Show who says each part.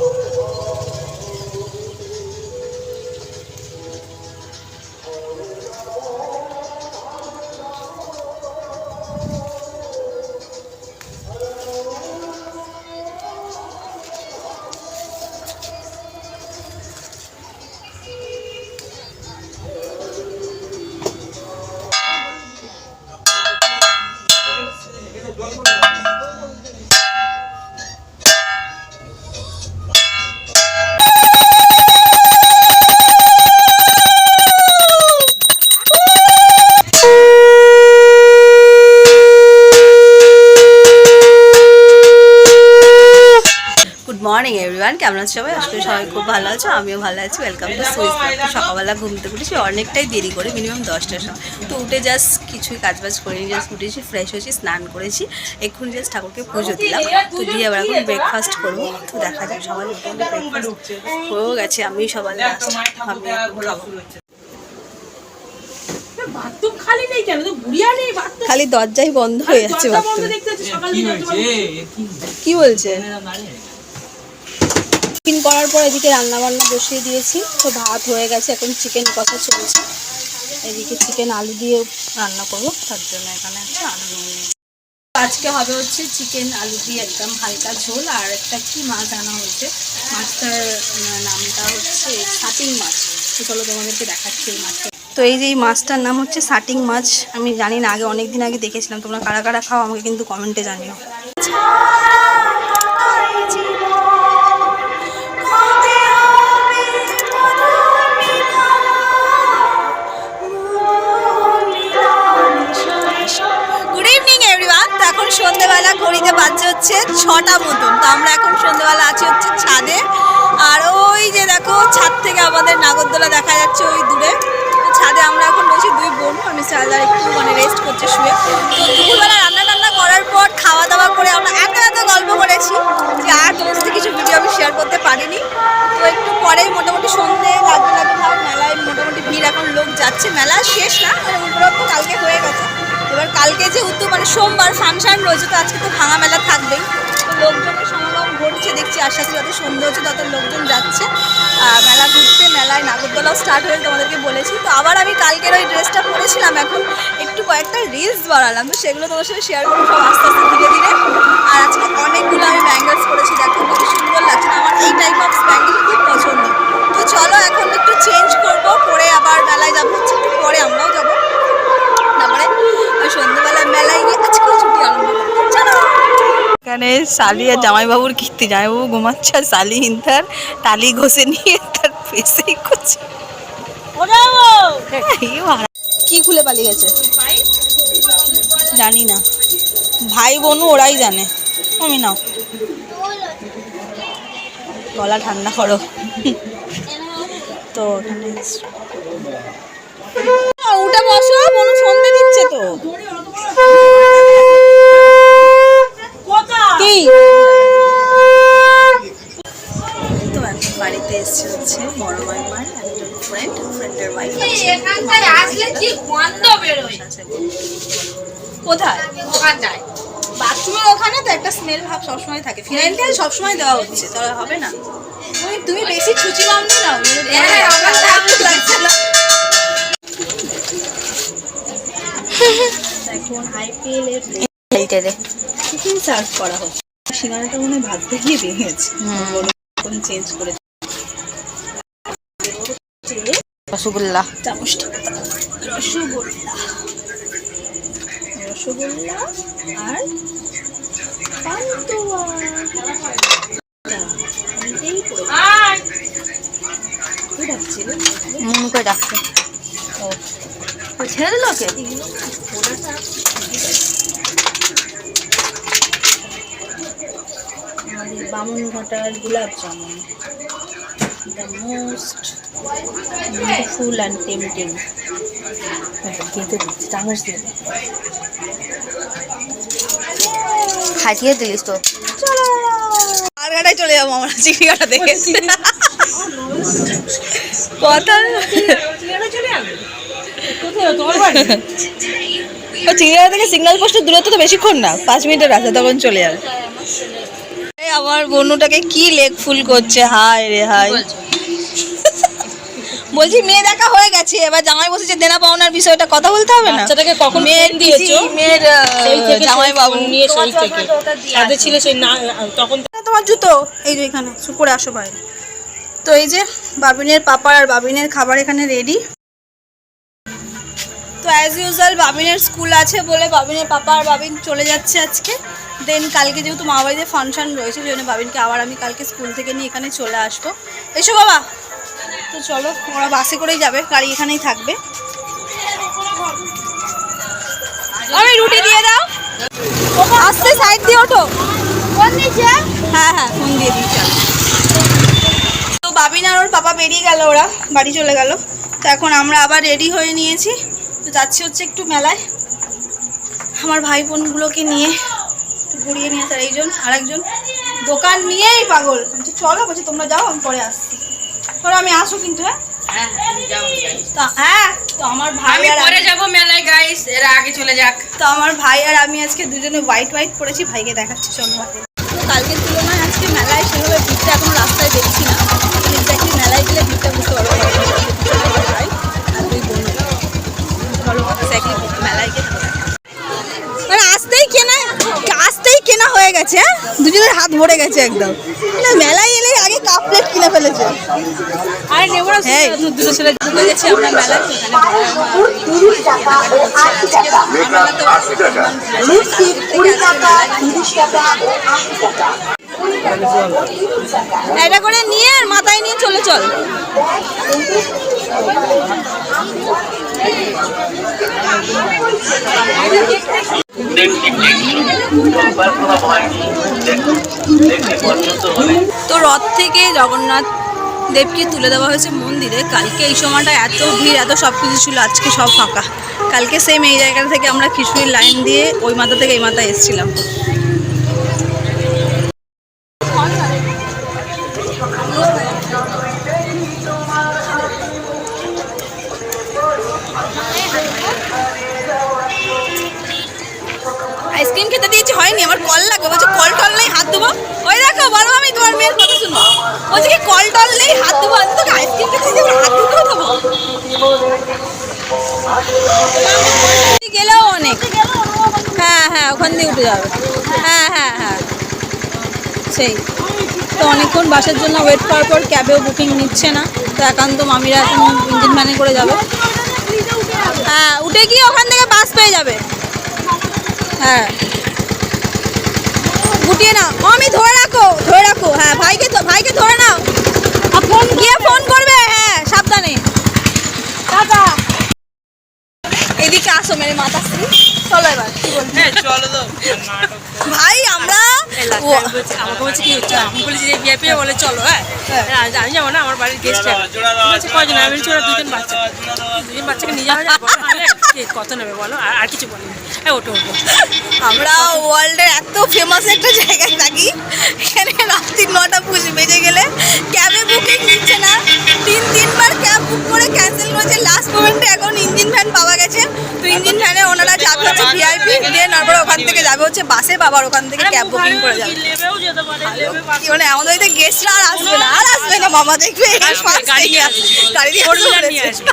Speaker 1: Good morning everyone কেমন আছো সবাই? আজকে সবাই খুব ভালো আছো আমিও ভালো আছি। ওয়েলকাম টু সুইস সকালবেলা ঘুমতে উঠেছি অনেকটাই দেরি করে মিনিমাম দশটার সময়। তো উঠে জাস্ট কিছুই কাজবাজ করিনি জাস্ট উঠেছি ফ্রেশ হয়েছি স্নান করেছি। এক্ষুনি জাস্ট ঠাকুরকে পুজো দিলাম। তো দিয়ে আবার এখন ব্রেকফাস্ট করব। তো দেখা যাক সবাই ব্রেকফাস্ট হয়েও গেছে আমি সবার লাস্ট আমি
Speaker 2: খালি
Speaker 1: দরজাই বন্ধ হয়ে যাচ্ছে
Speaker 3: কি
Speaker 1: বলছে? টিফিন করার পর এদিকে রান্না বান্না বসিয়ে দিয়েছি। তো ভাত হয়ে গেছে, এখন চিকেন কষা চলছে। এদিকে চিকেন আলু দিয়ে রান্না করব, তার জন্য এখানে একটা আলু নিয়ে। আজকে হবে হচ্ছে চিকেন আলু দিয়ে একদম হালকা ঝোল, আর একটা কি মাছ আনা হয়েছে? মাছটার নামটা হচ্ছে সাটিং মাছ। তো চলো তোমাদেরকে দেখাচ্ছি এই মাছটা। তো এই যে এই মাছটার নাম হচ্ছে সাটিং মাছ, আমি জানি না, আগে অনেক দিন আগে দেখেছিলাম। তোমরা কারা কারা খাও আমাকে কিন্তু কমেন্টে জানিও। সন্ধ্যেবেলা ঘড়িতে বাজছে হচ্ছে ছটা মতন। তো আমরা এখন সন্ধ্যেবেলা আছি হচ্ছে ছাদে। আর ওই যে দেখো, ছাদ থেকে আমাদের নাগরদোলা দেখা যাচ্ছে ওই দূরে। ছাদে আমরা এখন বলছি দুই বোন। আমি সালদার একটু মানে রেস্ট করছে, শুয়ে। দুপুরবেলা রান্না টান্না করার পর খাওয়া দাওয়া করে আমরা এত এত গল্প করেছি যে আর তোমার সাথে কিছু ভিডিও আমি শেয়ার করতে পারিনি। তো একটু পরেই মোটামুটি সন্ধে লাগবে লাগবে মেলায় মোটামুটি ভিড় এখন লোক যাচ্ছে। মেলা শেষ না উপলক্ষ কালকে হয়ে গেছে। এবার কালকে যে যেহেতু মানে সোমবার ফাংশন রয়েছে, তো আজকে তো ভাঙা মেলা থাকবেই। তো লোকজনের সমাগম ঘটছে, দেখছি আশা করি যত সন্ধে হচ্ছে, তত লোকজন যাচ্ছে। মেলা ঘুরতে, মেলায় নাগরদোলাও স্টার্ট হয়ে তোমাদেরকে বলেছি। তো আবার আমি কালকের ওই ড্রেসটা পরেছিলাম, এখন একটু কয়েকটা রিলস বাড়ালাম তো সেগুলো তোমার সাথে শেয়ার করব সব আস্তে আস্তে, ধীরে ধীরে। এখানে শালি আর জামাইবাবুর কীর্তি। জামাইবাবু ঘুমাচ্ছে আর শালি ইন্টার টালি ঘষে নিয়ে তার ফেসেই করছে। কি খুলে পালিয়ে গেছে? জানি না। ভাই বোনও ওরাই জানে। আমি নাও। গলা ঠান্ডা করো। তো উঠে বসো মনু সন্ধে দিচ্ছে তো। কি? তো এখন বাড়িতে এসছে হচ্ছে বড় মাইমার একজন ফ্রেন্ড ফ্রেন্ডের ওয়াইফ
Speaker 2: আসলে কি গন্ধ বেরোয়?
Speaker 1: কোথায়?
Speaker 2: ওখানটায়।
Speaker 1: বাথরুমের ওখানে তো একটা স্মেল ভাব সবসময় থাকে। ফিনাইল টেল সবসময় দেওয়া হচ্ছে তাহলে হবে না। তুমি তুমি বেশি ছুচি বামনি নাও। এখন আইপিএল এর
Speaker 4: লিটারে
Speaker 1: টিফিন সার্ভ করা হচ্ছে। সিঙ্গারাটা মনে ভাজতে গিয়ে ভেঙে গেছে বলো, এখন চেঞ্জ করে
Speaker 4: রসগোল্লা।
Speaker 1: চামচটা রসগোল্লা। রসগোল্লা আর পান্তুয়া। পড়ে।
Speaker 4: মন করে
Speaker 1: ও।
Speaker 4: ছেড়ে দিল ওকে
Speaker 1: এগুলো পোড়াটা ঠিকই আছে। আমাদের Bamun ঘাটার gulab jamun. The most beautiful and tempting
Speaker 4: খাটিয়ে দিলিস তো।
Speaker 1: মারঘাটায় চলে যাব আমরা চিড়িয়াটা দেখে। কথা।
Speaker 2: কোথায়
Speaker 1: চিড়িয়াখানা থেকে সিগন্যাল পোস্টের দূরত্ব তো বেশিক্ষণ না পাঁচ মিনিটের রাস্তা তখন চলে যাবে। আমার বনুটাকে কি লেগ ফুল করছে? হায় রে হায়। বলছি? মেয়ে দেখা হয়ে গেছে এবার জামাই বসেছে দেনা পাওনার বিষয়টা কথা বলতে হবে না।
Speaker 2: সেটাকে কখন
Speaker 1: মেয়ের
Speaker 2: দিয়েছ?
Speaker 1: মেয়ের
Speaker 2: সেই থেকে
Speaker 1: জামাই বাবু
Speaker 2: নিয়ে সেই থেকে। সাথে ছিল সেই না তখন
Speaker 1: তোমার জুতো? এই যে এখানে শুকুরে আসো বাইরে। তো এই যে বাবিনের পাপার আর বাবিনের খাবার এখানে রেডি তো অ্যাজ ইউজুয়াল বাবিনের স্কুল আছে বলে বাবিনের পাপা আর বাবিন চলে যাচ্ছে আজকে। দেন কালকে যেহেতু মা বাড়িতে ফাংশন রয়েছে সেই জন্য বাবিনকে আবার আমি কালকে স্কুল থেকে নিয়ে এখানে চলে আসব। এসো বাবা। তো চলো ওরা বাসে করেই যাবে গাড়ি এখানেই থাকবে। আমি রুটি দিয়ে দাও। আস্তে সাইড দিয়ে ওঠো। হ্যাঁ হ্যাঁ ফোন দিয়ে আমি। তো বাবিন আর ওর পাপা বেরিয়ে গেল ওরা বাড়ি চলে গেল। তো এখন আমরা আবার রেডি হয়ে নিয়েছি। তো যাচ্ছি হচ্ছে একটু মেলায়। আমার ভাই বোনগুলোকে নিয়ে একটু ঘুরিয়ে নিয়ে তার এইজন আরেকজন। দোকান নিয়েই পাগল। বলছি, চলো বলছি তোমরা যাও আমি পরে আসছি। পরে আমি আসো কিন্তু হ্যাঁ? তা হ্যাঁ তো আমার ভাই আর
Speaker 2: পরে
Speaker 1: আমি-
Speaker 2: যাব মেলায় গাইস এরা আগে চলে যাক।
Speaker 1: তো আমার ভাই আর আমি আজকে দুজনে হোয়াইট হোয়াইট পরেছি ভাইকে দেখাচ্ছি চলো। কালকের তুলনায় আজকে মেলায় সেভাবে ভিড়টা এখন রাস্তায় দেখছি না এক্স্যাক্টলি মেলায় গেলে ভিড়টা বুঝতে পারব ভাই আর দুই বোন চলো এক্স্যাক্টলি মেলায় গিয়ে দেখা যাক। মানে আসতেই কেনা আসতেই কেনা হয়ে গেছে হ্যাঁ দুজনের হাত ভরে গেছে একদম। না মেলায় এলে আগে কাপ প্লেট কিনে ফেলেছে।
Speaker 2: আরে নেব না
Speaker 1: হ্যাঁ দুটো ছেলে ঢুকে গেছে আমরা মেলায় এটা করে নিয়ে আর মাথায় নিয়ে চলে চল। তো রথ থেকে জগন্নাথ দেবকে তুলে দেওয়া হয়েছে মন্দিরে। কালকে এই সময়টা এত ভিড়, এত সব কিছু ছিল, আজকে সব ফাঁকা। কালকে সেম এই জায়গাটা থেকে আমরা খিচুড়ির লাইন দিয়ে ওই মাথা থেকে এই মাথায় এসেছিলাম। সেই তো অনেকক্ষণ বাসের জন্য ওয়েট করার পর ক্যাবেও বুকিং নিচ্ছে না। তো একান্ত মামিরা এখন ইঞ্জিন ভ্যানে করে যাবে। হ্যাঁ উঠে গিয়ে ওখান থেকে বাস পেয়ে যাবে। হ্যাঁ। গুটিয়ে না মামি, ধরে রাখো ধরে রাখো। হ্যাঁ ভাইকে ভাইকে ধরে নাও ফোন গিয়ে ফোন করবে হ্যাঁ সাবধানে টাটা এদিকে আসো মেরে মাতা শ্রী চলো এবার কি বলবি?
Speaker 2: হ্যাঁ চলো তো
Speaker 1: ভাই আমরা
Speaker 2: আমাকে বলছে কি হচ্ছে আমি বলেছি যে বিয়ে পেয়ে বলে চলো হ্যাঁ?
Speaker 1: হ্যাঁ।
Speaker 2: হ্যাঁ, আমি- যাব না আমার বাড়ির গেস্ট বলছে কয়জন? আমি বলছি ওরা দুজন বাচ্চা। দুজন বাচ্চাকে নিয়ে যাওয়া যাবে কত নেবে বলো? আর আর কিছু বলো হ্যাঁ ওটো ওটো
Speaker 1: আমরা ওয়ার্ল্ডের এত ফেমাস একটা জায়গায় থাকি এখানে রাত্রি নটা পুজো বেজে গেলে ক্যাবে বুকিং নিচ্ছে না। তিন তিনবার ক্যাব বুক করে ক্যান্সেল করেছে লাস্ট মোমেন্টে এখন ইঞ্জিন ভ্যান পাওয়া গেছে। তো ইঞ্জিন ভ্যানে ওনারা যাবে হচ্ছে ভিআইপি দেন তারপর ওখান থেকে যাবে হচ্ছে বাসে বাবার ওখান থেকে ক্যাব বুকিং করে যাবে। মানে আমাদের বাড়িতে গেস্টরা আর আসবে না আর আসবে না মামা দেখবে
Speaker 2: গাড়ি
Speaker 1: দিয়ে
Speaker 2: আসবে।